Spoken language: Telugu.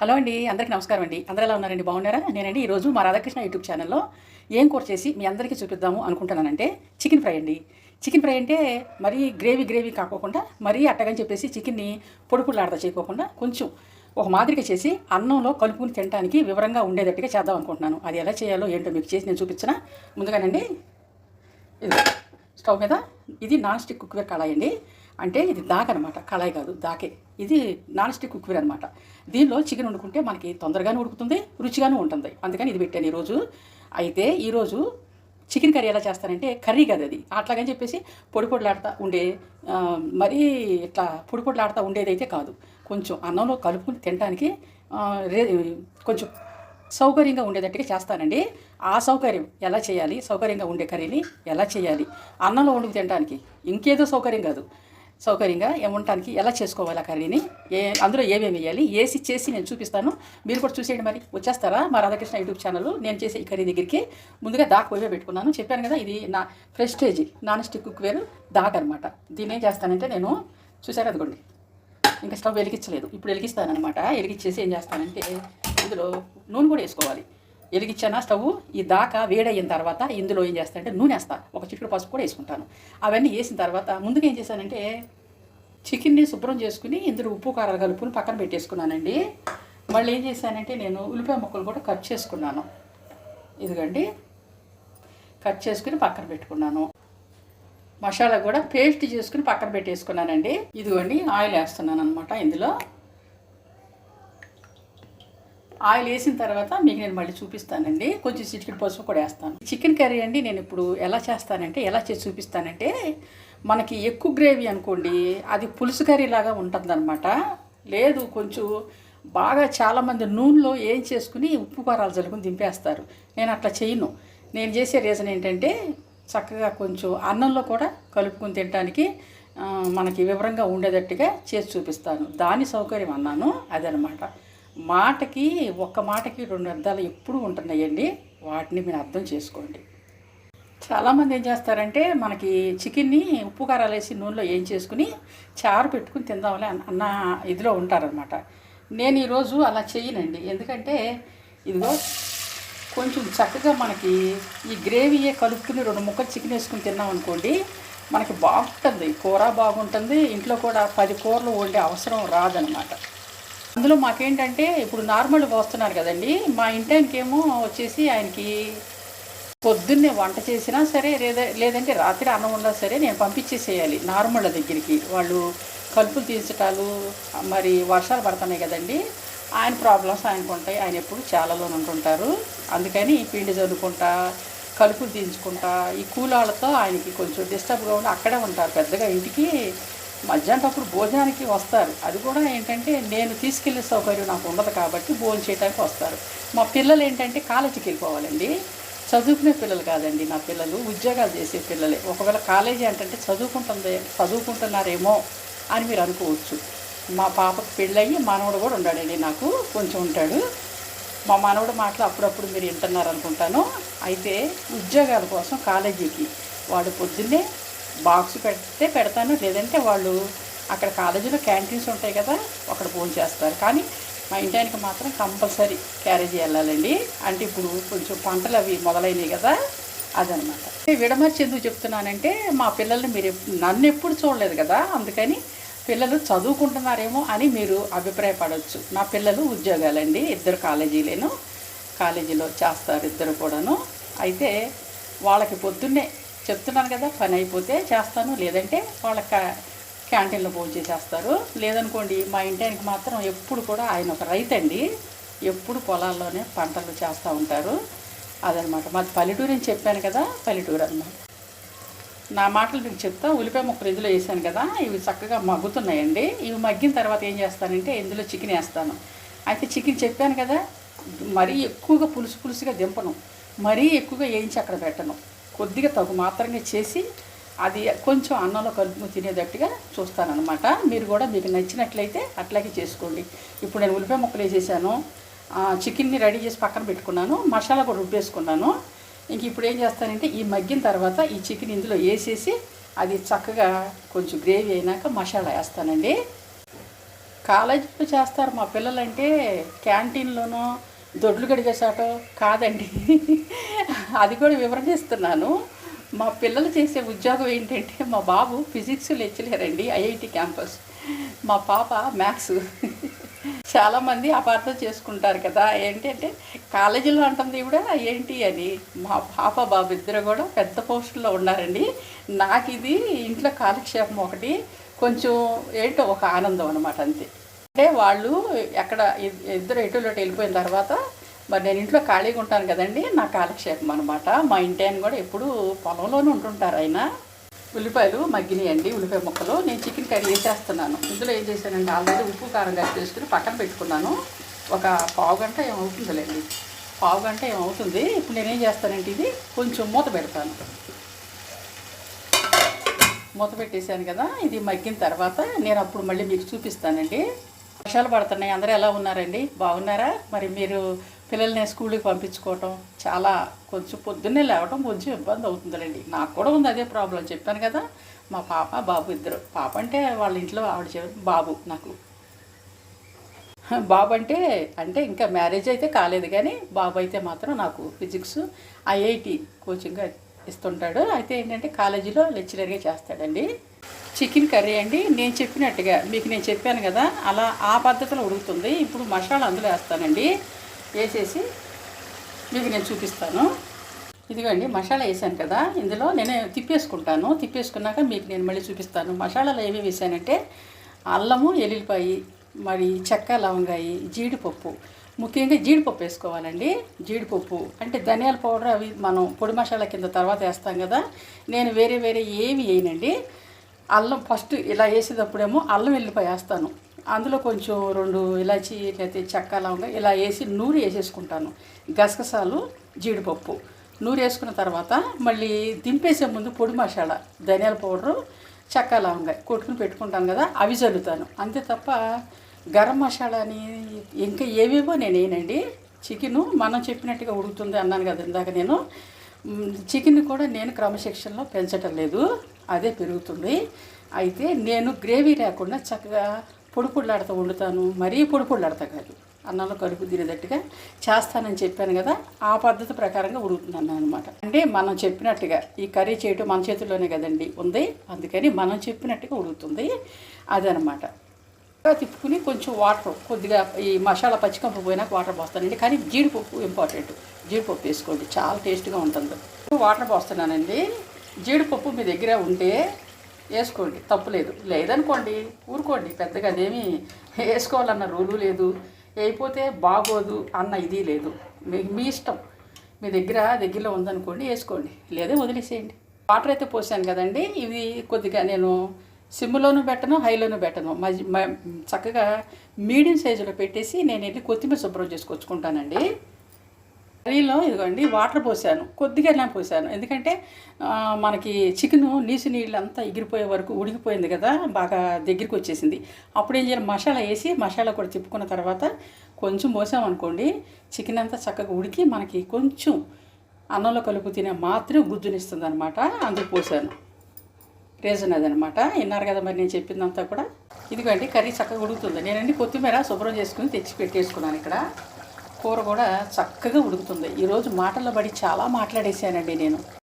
హలో అండి అందరికీ నమస్కారం అండి. అందరూ ఎలా ఉన్నారండి? బాగున్నారా? నేనండి ఈరోజు మా రాధాకృష్ణ యూట్యూబ్ ఛానల్లో ఏం కూర చేసి మీ అందరికీ చూపిద్దాము అనుకుంటున్నానంటే చికెన్ ఫ్రై అండి. చికెన్ ఫ్రై అంటే మరీ గ్రేవీ గ్రేవీ కాకోకుండా మరీ అట్టగని చెప్పేసి చికెన్ని పొడుపులాడతా చేయకోకుండా కొంచెం ఒక మాదిరిగా చేసి అన్నంలో కలుపుకుని తినడానికి వివరంగా ఉండేటట్టుగా చేద్దాం అనుకుంటున్నాను. అది ఎలా చేయాలో ఏంటో మీకు చేసి నేను చూపించిన. ముందుగానండి ఇది స్టవ్ మీద ఇది నాన్ స్టిక్ కుక్వేర్ కళాయి అండి. అంటే ఇది దాక అనమాట కళాయి కాదు దాకే. ఇది నాన్ స్టిక్ కుక్వేర్ అనమాట దీనిలో చికెన్ వండుకుంటే మనకి తొందరగానే ఉడుకుతుంది రుచిగాను ఉంటుంది. అందుకని ఇది పెట్టాను ఈరోజు. అయితే ఈరోజు చికెన్ కర్రీ ఎలా చేస్తానంటే కర్రీ కదా అది. అట్లాగని చెప్పేసి పొడి పొడిలాడుతూ ఉండే మరీ ఇట్లా పొడి పొడిలాడుతూ ఉండేదైతే కాదు. కొంచెం అన్నంలో కలుపుకుని తినడానికి రే కొంచెం సౌకర్యంగా ఉండేటట్టుగా చేస్తానండి. ఆ సౌకర్యం ఎలా చేయాలి సౌకర్యంగా ఉండే కర్రీని ఎలా చేయాలి అన్నంలో వండుకు తినడానికి ఇంకేదో సౌకర్యం కాదు. సౌకర్యంగా ఉండటానికి ఎలా చేసుకోవాలి ఆ కర్రీని? ఏ అందులో ఏమేమి వేయాలి? వేసి చేసి నేను చూపిస్తాను. మీరు కూడా చూసేయండి మరి. వచ్చేస్తారా? మా రాధాకృష్ణ యూట్యూబ్ ఛానల్ నేను చేసే ఈ కర్రీ దగ్గరికి. ముందుగా దాక్ పోయే పెట్టుకున్నాను. చెప్పాను కదా ఇది నా ప్రెస్టేజ్ నాన్ స్టిక్ కుక్వేర్ దాక్ అనమాట దీన్ని ఏం చేస్తానంటే నేను చూసారు అదిగోండి. ఇంకా స్టవ్ వెలిగించలేదు. ఇప్పుడు వెలిగిస్తానమాట వెలిగించేసి ఏం చేస్తానంటే ఇందులో నూనె కూడా వేసుకోవాలి. వెలిగించానా? స్టవ్ ఈ దాకా వేడయిన తర్వాత ఇందులో ఏం చేస్తానంటే నూనె వేస్తాను ఒక చిటికెడు పసుపు కూడా వేసుకుంటాను. అవన్నీ వేసిన తర్వాత ముందుగా ఏం చేశానంటే చికెన్ని శుభ్రం చేసుకుని ఇందులో ఉప్పు కారాలు కలుపుని పక్కన పెట్టేసుకున్నానండి. మళ్ళీ ఏం చేశానంటే నేను ఉల్లిపాయ ముక్కలు కూడా కట్ చేసుకున్నాను. ఇదిగండి. కట్ చేసుకుని పక్కన పెట్టుకున్నాను. మసాలా కూడా పేస్ట్ చేసుకుని పక్కన పెట్టేసుకున్నానండి. ఇదిగోండి ఆయిల్ వేస్తున్నాను అనమాట ఇందులో. ఆయిల్ వేసిన తర్వాత మీకు నేను మళ్ళీ చూపిస్తానండి. కొంచెం చిటికెడు పసుపు కూడా వేస్తాను. చికెన్ కర్రీ అండి నేను ఇప్పుడు ఎలా చేస్తానంటే ఎలా చేసి చూపిస్తానంటే మనకి ఎక్కువ గ్రేవీ అనుకోండి అది పులుసు కర్రీ లాగా ఉంటుందన్నమాట. లేదు కొంచెం బాగా చాలామంది నూనెలో ఏం చేసుకుని ఉప్పు కారాలు జలుకుని దింపేస్తారు. నేను అట్లా చేయను. నేను చేసే రీజన్ ఏంటంటే చక్కగా కొంచెం అన్నంలో కూడా కలుపుకొని తినడానికి మనకి వివరంగా ఉండేటట్టుగా చేసి చూపిస్తాను. దాని సౌకర్యం అన్నాను అదనమాట మాటకి ఒక్క మాటకి రెండు అర్థాలు ఎప్పుడు ఉంటున్నాయండి. వాటిని మీరు అర్థం చేసుకోండి. చాలామంది ఏం చేస్తారంటే మనకి చికెన్ని ఉప్పు కారాలు వేసి నూనెలో ఏం చేసుకుని చారు పెట్టుకుని తిందామని అన్న ఇదిలో ఉంటారనమాట నేను ఈరోజు అలా చేయనండి. ఎందుకంటే ఇదిగో కొంచెం చక్కగా మనకి ఈ గ్రేవీయే కలుపుకుని రెండు ముక్కలు చికెన్ వేసుకుని తిన్నాం అనుకోండి మనకి బాగుంటుంది. కూర బాగుంటుంది. ఇంట్లో కూడా పది కూరలు వండే అవసరం రాదనమాట అందులో మాకేంటంటే ఇప్పుడు నార్మల్గా వస్తున్నారు కదండి. మా ఇంటానికేమో వచ్చేసి ఆయనకి పొద్దున్నే వంట చేసినా సరే లేదా లేదంటే రాత్రి అన్నం ఉన్నా సరే నేను పంపించేసేయాలి నార్మల్ దగ్గరికి. వాళ్ళు కలుపులు తీర్చటాలు మరి వర్షాలు పడుతున్నాయి కదండి. ఆయన ప్రాబ్లమ్స్ ఆయనకు ఉంటాయి. ఆయన ఎప్పుడు చాలాలో ఉంటుంటారు. అందుకని పిండి చదువుకుంటా కలుపులు తీయించుకుంటా ఈ కూలాళ్ళతో ఆయనకి కొంచెం డిస్టర్బ్గా ఉండి అక్కడే ఉంటారు. పెద్దగా ఇంటికి మధ్యాహ్నప్పుడు భోజనానికి వస్తారు. అది కూడా ఏంటంటే నేను తీసుకెళ్ళే సౌకర్యం నాకు ఉండదు కాబట్టి భోజనం చేయడానికి వస్తారు. మా పిల్లలు ఏంటంటే కాలేజీకి వెళ్ళిపోవాలండి. చదువుకునే పిల్లలు కాదండి నా పిల్లలు ఉద్యోగాలు చేసే పిల్లలే. ఒకవేళ కాలేజీ అంటే చదువుకుంటుంది చదువుకుంటున్నారేమో అని మీరు అనుకోవచ్చు. మా పాపకు పెళ్ళయ్యి మనవడు కూడా ఉన్నాడండి నాకు కొంచెం ఉంటాడు. మా మనవడు మాటలు అప్పుడప్పుడు మీరు వింటున్నారు అనుకుంటాను అయితే ఉద్యోగాల కోసం కాలేజీకి వాడు పొద్దున్నే బాక్స్ పెడితే పెడతాను. లేదంటే వాళ్ళు అక్కడ కాలేజీలో క్యాంటీన్స్ ఉంటాయి కదా అక్కడ ఫోన్ చేస్తారు. కానీ మా ఇంటానికి మాత్రం కంపల్సరీ క్యారేజీ వెళ్ళాలండి. అంటే ఇప్పుడు కొంచెం పంటలు అవి మొదలైనవి కదా అదనమాట. విడమర్చి ఎందుకు చెప్తున్నానంటే మా పిల్లల్ని మీరు నన్ను ఎప్పుడు చూడలేదు కదా అందుకని పిల్లలు చదువుకుంటున్నారేమో అని మీరు అభిప్రాయపడవచ్చు నా పిల్లలు ఉద్యోగాలండి ఇద్దరు కాలేజీలేను కాలేజీలో చేస్తారు ఇద్దరు కూడాను. అయితే వాళ్ళకి పొద్దున్నే చెప్తున్నాను కదా పని అయిపోతే చేస్తాను. లేదంటే వాళ్ళ కా- క్యాంటీన్లో భోజనం చేసేస్తారు. లేదనుకోండి మా ఇంటానికి మాత్రం ఎప్పుడు కూడా ఆయన ఒక రైతండి ఎప్పుడు పొలాల్లోనే పంటలు చేస్తూ ఉంటారు. అదనమాట. మాది పల్లెటూరు అని చెప్పాను కదా పల్లెటూరు అన్నమాట. నా మాటలు మీకు చెప్తా. ఉల్లిపాయ ముక్కలు ఇందులో వేసాను కదా ఇవి చక్కగా మగ్గుతున్నాయండి. ఇవి మగ్గిన తర్వాత ఏం చేస్తానంటే ఇందులో చికెన్ వేస్తాను. అయితే చికెన్ చెప్పాను కదా మరీ ఎక్కువగా పులుసు పులుసుగా దింపను. మరీ ఎక్కువగా వేయించి అక్కడ పెట్టను. కొద్దిగా తగు మాత్రమే చేసి అది కొంచెం అన్నంలో కలుపుకుని తినేటట్టుగా చూస్తానన్నమాట మీరు కూడా మీకు నచ్చినట్లయితే అట్లాగే చేసుకోండి. ఇప్పుడు నేను ఉల్లిపాయ ముక్కలు వేసేసాను. ఆ, చికెన్ని రెడీ చేసి పక్కన పెట్టుకున్నాను. మసాలా కూడా రుబ్బేసుకున్నాను. ఇంక ఇప్పుడు ఏం చేస్తానంటే ఈ మగ్గిన తర్వాత ఈ చికెన్ ఇందులో వేసేసి అది చక్కగా కొంచెం గ్రేవీ అయినాక మసాలా వేస్తానండి. కాలేజీలో చేస్తారు మా పిల్లలంటే క్యాంటీన్లోనో దొడ్లు గడిగేసాటో కాదండి. అది కూడా వివరణ ఇస్తున్నాను మా పిల్లలు చేసే ఉద్యోగం ఏంటంటే మా బాబు ఫిజిక్స్ లెక్చరర్ అండి ఐఐటి క్యాంపస్. మా పాప మ్యాథ్స్. చాలామంది అపార్థం చేసుకుంటారు కదా ఏంటంటే కాలేజీలో అంటుంది కూడా ఏంటి అని. మా పాప బాబు ఇద్దరు కూడా పెద్ద పోస్టుల్లో ఉన్నారండి. నాకు ఇది ఇంట్లో కాలక్షేపం ఒకటి కొంచెం ఏంటో ఒక ఆనందం అనమాట అంతే. అంటే వాళ్ళు ఎక్కడ ఇద్దరు ఎటులో వెళ్ళిపోయిన తర్వాత మరి నేను ఇంట్లో ఖాళీగా ఉంటాను కదండి నా కాలక్షేపం అనమాట మా ఇంటి ఆయన కూడా ఎప్పుడూ పొలంలోనే ఉంటుంటారు ఆయన. ఉల్లిపాయలు మగ్గినాయండి ఉల్లిపాయ ముక్కలు. నేను చికెన్ కర్రీ వేసేస్తున్నాను ఇందులో ఏం చేశానండి ఆల్రెడీ ఉప్పు కారం కలిసి చేసుకుని పక్కన పెట్టుకున్నాను. ఒక పావు గంట ఏమవుతుందిలేండి? పావు గంట ఏమవుతుంది? ఇప్పుడు నేనేం చేస్తానంటే ఇది కొంచెం మూత పెడతాను. మూత పెట్టేశాను కదా ఇది మగ్గిన తర్వాత నేను అప్పుడు మళ్ళీ మీకు చూపిస్తానండి. వర్షాలు పడుతున్నాయి అందరూ ఎలా ఉన్నారండి? బాగున్నారా? మరి మీరు పిల్లల్ని స్కూల్కి పంపించుకోవటం చాలా కొంచెం పొద్దున్నే లేవటం కొంచెం ఇబ్బంది అవుతుందండి నాకు కూడా ఉంది అదే ప్రాబ్లం చెప్పాను కదా మా పాప బాబు ఇద్దరు. పాప అంటే వాళ్ళ ఇంట్లో ఆవిడ చెప్పి బాబు నాకు. బాబు అంటే అంటే ఇంకా మ్యారేజ్ అయితే కాలేదు కానీ బాబు అయితే మాత్రం నాకు ఫిజిక్స్ ఐఐటి కోచింగ్ ఇస్తుంటాడు. అయితే ఏంటంటే కాలేజీలో లెక్చరర్గా చేస్తాడండి. చికెన్ కర్రీ అండి. నేను చెప్పినట్టుగా మీకు నేను చెప్పాను కదా అలా ఆ పద్ధతిలో ఉడుకుతుంది. ఇప్పుడు మసాలా అందులో వేస్తానండి. వేసేసి మీకు నేను చూపిస్తాను. ఇదిగోండి మసాలా వేసాను కదా. ఇందులో నేను తిప్పేసుకుంటాను. తిప్పేసుకున్నాక మీకు నేను మళ్ళీ చూపిస్తాను. మసాలాలు ఏమేమి వేసానంటే అల్లము ఎల్లిపాయి మరి చెక్క లవంగాయి జీడిపప్పు. ముఖ్యంగా జీడిపప్పు వేసుకోవాలండి. జీడిపప్పు అంటే ధనియాల పౌడర్ అవి మనం పొడి మసాలా కింద తర్వాత వేస్తాం కదా. నేను వేరే వేరే ఏమి వేయనండి. అల్లం ఫస్ట్ ఇలా వేసేటప్పుడేమో అల్లం వెల్లిపాయ వేస్తాను. అందులో కొంచెం రెండు ఇలాచి లేకపోతే చెక్క లవంగా ఇలా వేసి నూనె వేసేసుకుంటాను. గసగసాలు జీడిపప్పు. నూనె వేసుకున్న తర్వాత మళ్ళీ దింపేసే ముందు పొడి మసాలా ధనియాల పౌడరు చెక్క లవంగా కొట్టుకుని పెట్టుకుంటాను కదా అవి చల్లుతాను. అంతే తప్ప గరం మసాలాని ఇంకా ఏవేవో నేను వేయనండి. చికెను మనం చెప్పినట్టుగా ఉడుకుతుంది అన్నాను కదా ఇందాక నేను. చికెన్ కూడా నేను క్రమశిక్షణలో పెంచటం లేదు. అదే పెరుగుతుంది. అయితే నేను గ్రేవీ లేకుండా చక్కగా పొడి పొడిలాడుతూ వండుతాను మరీ పొడి పొడిలాడతా కాదు. అన్నంలో కలుపు తినేటట్టుగా చేస్తానని చెప్పాను కదా ఆ పద్ధతి ప్రకారంగా ఉడుకుతున్నాను అనమాట అంటే మనం చెప్పినట్టుగా ఈ కర్రీ చేయటం మన చేతుల్లోనే కదండి ఉంది అందుకని మనం చెప్పినట్టుగా ఉడుకుతుంది అదనమాట తిప్పుకుని కొంచెం వాటర్ కొద్దిగా ఈ మసాలా పచ్చికంపు పోయినాక వాటర్ పోస్తానండి. కానీ జీడిపప్పు ఇంపార్టెంట్. జీడిపప్పు వేసుకోండి చాలా టేస్ట్గా ఉంటుంది. వాటర్ పోస్తున్నానండి. జీడిపప్పు మీ దగ్గర ఉంటే వేసుకోండి తప్పులేదు లేదనుకోండి ఊరుకోండి పెద్దగా అదేమి వేసుకోవాలన్న రూలు లేదు. వేయిపోతే బాగోదు అన్న ఇది లేదు. మీ మీ ఇష్టం. మీ దగ్గర దగ్గరలో ఉందనుకోండి వేసుకోండి. లేదా వదిలేసేయండి. వాటర్ అయితే పోసాను కదండి ఇవి కొద్దిగా నేను సిమ్లోనూ పెట్టను హైలోనూ పెట్టను. మధ్య మ- చక్కగా మీడియం సైజులో పెట్టేసి నేను వెళ్ళి కొత్తిమీర శుభ్రం చేసుకొచ్చుకుంటానండి. కర్రీలో ఇదిగోండి వాటర్ పోసాను. కొద్దిగానే పోసాను. ఎందుకంటే మనకి చికెన్ నీసు నీళ్ళు అంతా ఎగిరిపోయే వరకు ఉడికిపోయింది కదా బాగా దగ్గరికి వచ్చేసింది. అప్పుడు ఏం చేయాలి? మసాలా వేసి మసాలా కూడా తిప్పుకున్న తర్వాత కొంచెం పోసామనుకోండి చికెన్ అంతా చక్కగా ఉడికి మనకి కొంచెం అన్నంలో కలుపు తినే మాత్రం గుజ్జునిస్తుంది అనమాట అందుకు పోసాను. రీజన్ అదనమాట విన్నారు కదా మరి నేను చెప్పిందంతా కూడా. ఇదిగోండి కర్రీ చక్కగా ఉడుకుతుంది. నేనండి కొత్తిమీర శుభ్రం చేసుకుని తెచ్చి పెట్టేసుకున్నాను ఇక్కడ. కూర కూడా చక్కగా ఉడుకుతుంది. ఈరోజు మాటల్లో పడి చాలా మాట్లాడేసానండి నేను.